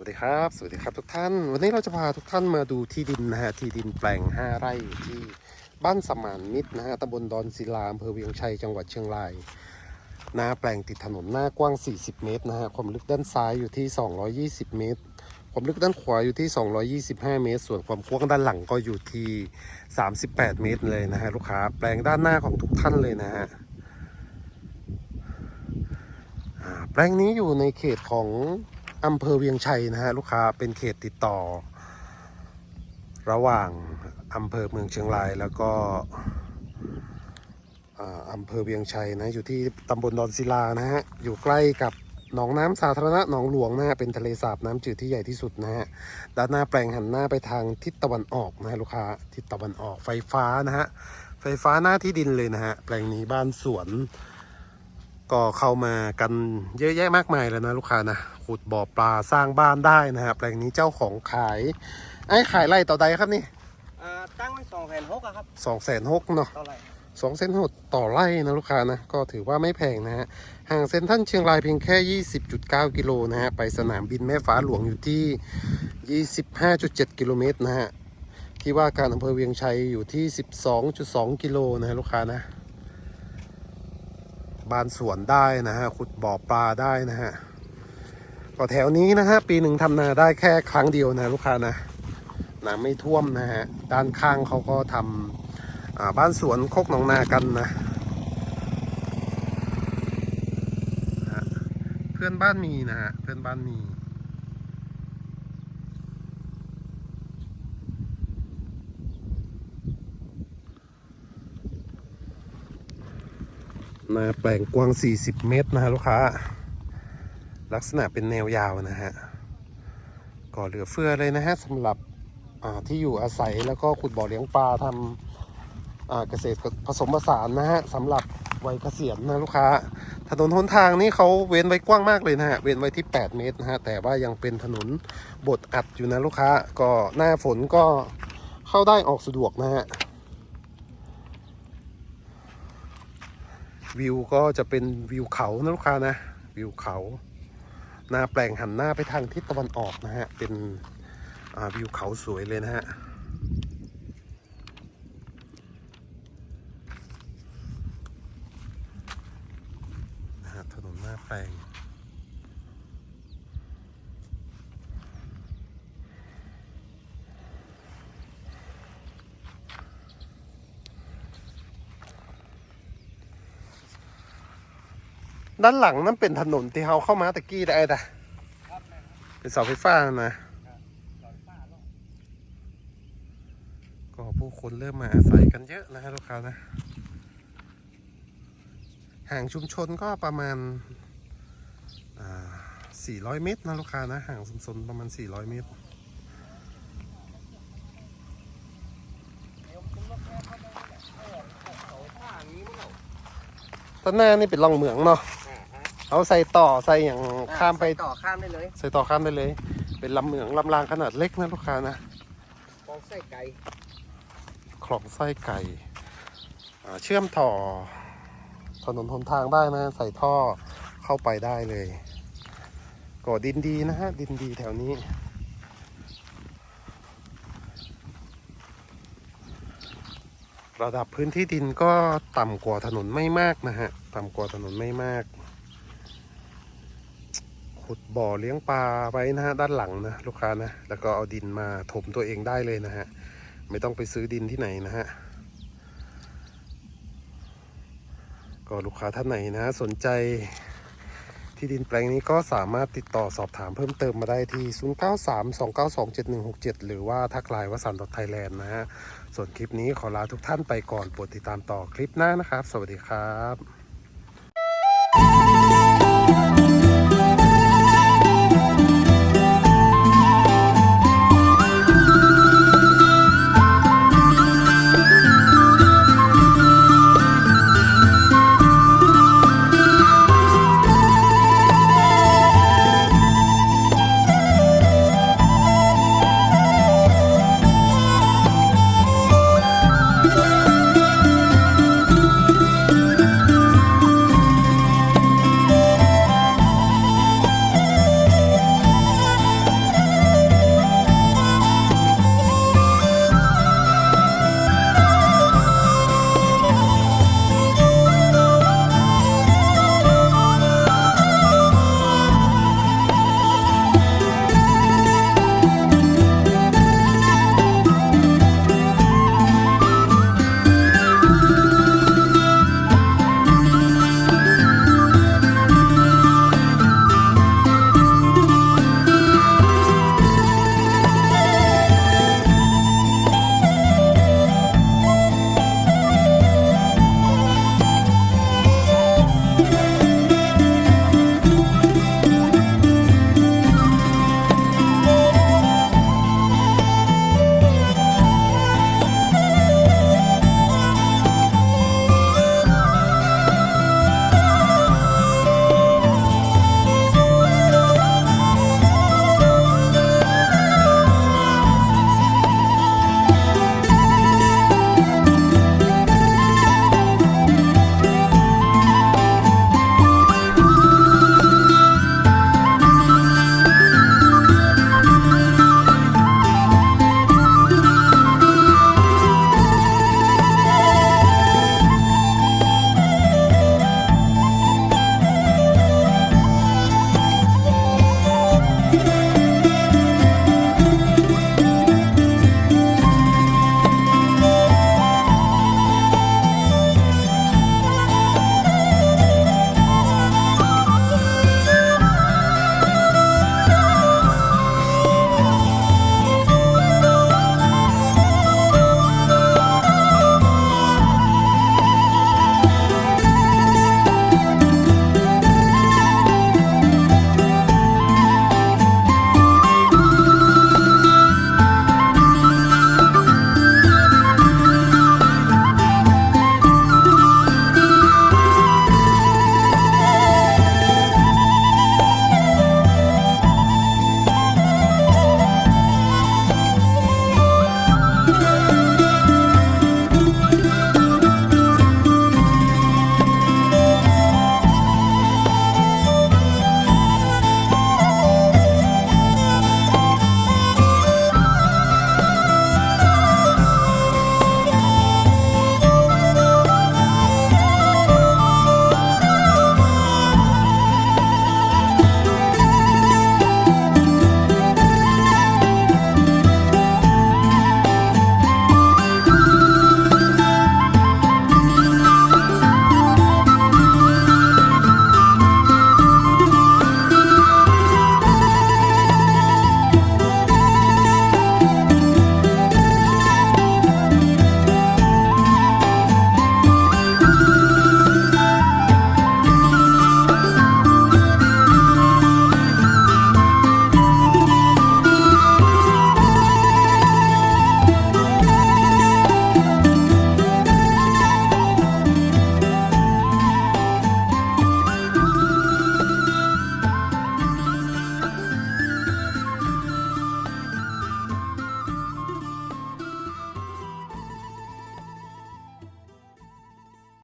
วัสดีครับ สวัสดีครับทุกท่าน วันนี้เราจะพาทุกท่านมาดูที่ดินนะฮะ ที่ดินแปลง 5 ไร่ที่บ้านสมานมิตรนะฮะตำบลดอนศิลาอำเภอเวียงชัย จังหวัดเชียงรายนาแปลงติดถนนหน้ากว้าง 40 เมตรนะฮะ ความลึกด้านซ้ายอยู่ที่ 220 เมตร ความลึกด้านขวาอยู่ที่ 225 เมตร ส่วนความกว้างด้านหลังก็อยู่ที่ 38 เมตรเลยนะฮะลูกค้า แปลงด้านหน้าของทุกท่านเลยนะฮะแปลงนี้อยู่ในเขตของ อำเภอเวียงชัยนะฮะลูกค้าเป็นเขตติดต่อ ระหว่างอำเภอเมืองเชียงรายแล้วก็อำเภอเวียงชัยนะอยู่ที่ตำบลดอนศิลานะฮะอยู่ใกล้กับหนองน้ำสาธารณะหนองหลวงนะฮะเป็นทะเลสาบน้ำจืดที่ใหญ่ที่สุดนะฮะด้านหน้าแปลงหันหน้าไปทางทิศตะวันออกนะฮะลูกค้าทิศตะวันออกไฟฟ้านะฮะไฟฟ้าหน้าที่ดินเลยนะฮะแปลงนี้บ้านสวน ก็เข้ามากันเยอะแยะมากมายแล้วนะลูกค้านะขุดบ่อปลาสร้างบ้านได้นะฮะแปลงนี้เจ้าของขายไอ้ขายไร่ต่อใดครับนี่อ่าตั้งไว้สองแผ่นหกอะครับสองแสนหกเนาะเท่าไหร่สองเซนหดต่อไร่นะลูกค้านะก็ถือว่าไม่แพงนะฮะห่างเซ็นทรัลเชียงรายเพียงแค่ 20.9 กิโลนะฮะไปสนามบินแม่ฟ้าหลวงอยู่ที่ 25.7 กิโลเมตรนะฮะที่ว่าการอำเภอเวียงชัยอยู่ที่ 12.2 กิโลนะฮะลูกค้านะ บ้านสวนได้นะฮะขุดบ่อปลาได้นะฮะก็แถวนี้นะฮะปีหนึ่งทำนาได้แค่ครั้งเดียวนะลูกค้านะน้ำไม่ท่วมนะฮะด้านข้างเขาก็ทำบ้านสวนโคกหนองนากันนะเพื่อนบ้านมีนะฮะเพื่อนบ้านมี นาแปลงกว้าง 40 เมตรนะฮะลูกค้า ลักษณะเป็นแนวยาวนะฮะก็เหลือเฟือเลยนะฮะสำหรับที่อยู่อาศัยแล้วก็ขุดบ่อเลี้ยงปลาทำเกษตรผสมผสานนะฮะสำหรับวัยเกษียณนะลูกค้า ถนนหนทางนี่เขาเว้นไว้กว้างมากเลยนะฮะเว้นไว้ที่ 8 เมตรนะฮะแต่ว่ายังเป็นถนนบดอัดอยู่นะลูกค้า ก็หน้าฝนก็เข้าได้ออกสะดวกนะฮะ วิวก็จะเป็นวิวเขานะลูกค้านะ วิวเขา หน้าแปลงหันหน้าไปทางทิศตะวันออกนะฮะ เป็นวิวเขาสวยเลยนะฮะถนนหน้าแปลง ด้านหลังนั่นเป็นถนนที่เขาเข้ามาตะกี้ได้แต่เป็นเสาไฟฟ้านะก็ผู้คนเริ่มมาอาศัยกันเยอะนะฮะลูกค้านะ ห่างชุมชนก็ประมาณอ่า400 เมตรนะลูกค้านะ ห่างชุมชนประมาณ 400 เมตรเดี๋ยวคุณล็อกแม่เข้าไปเนี่ยเออเขาป้าอย่านแม่เหรอต้นหน้านี่เป็นร่องเหมืองเนาะ เอาใส่ต่อใส่อย่างข้ามไป ต่อข้ามได้เลย ใส่ต่อข้ามได้เลย เป็นลำเหมืองลำรางขนาดเล็กนะลูกค้านะมองไส้ไก่คลองไส้ไก่อ่าเชื่อมต่อถนนหนทางได้นะ ใส่ท่อเข้าไปได้เลยก็ดินดีนะฮะ ดินดีแถวนี้ ระดับพื้นที่ดินก็ต่ำกว่าถนนไม่มากนะฮะ ต่ำกว่าถนนไม่มาก ขุดบ่อเลี้ยงปลาไว้นะฮะด้านหลังนะลูกค้านะแล้วก็เอาดินมาถมตัวเองได้เลยนะฮะไม่ต้องไปซื้อดินที่ไหนนะฮะก็ลูกค้าท่านไหนนะ สนใจที่ดินแปลงนี้ก็สามารถติดต่อสอบถามเพิ่มเติมมาได้ที่ 0932927167 หรือว่าทักไลน์วสันต์ไทยแลนด์นะฮะ ส่วนคลิปนี้ขอลาทุกท่านไปก่อนโปรดติดตามต่อคลิปหน้านะครับ สวัสดีครับ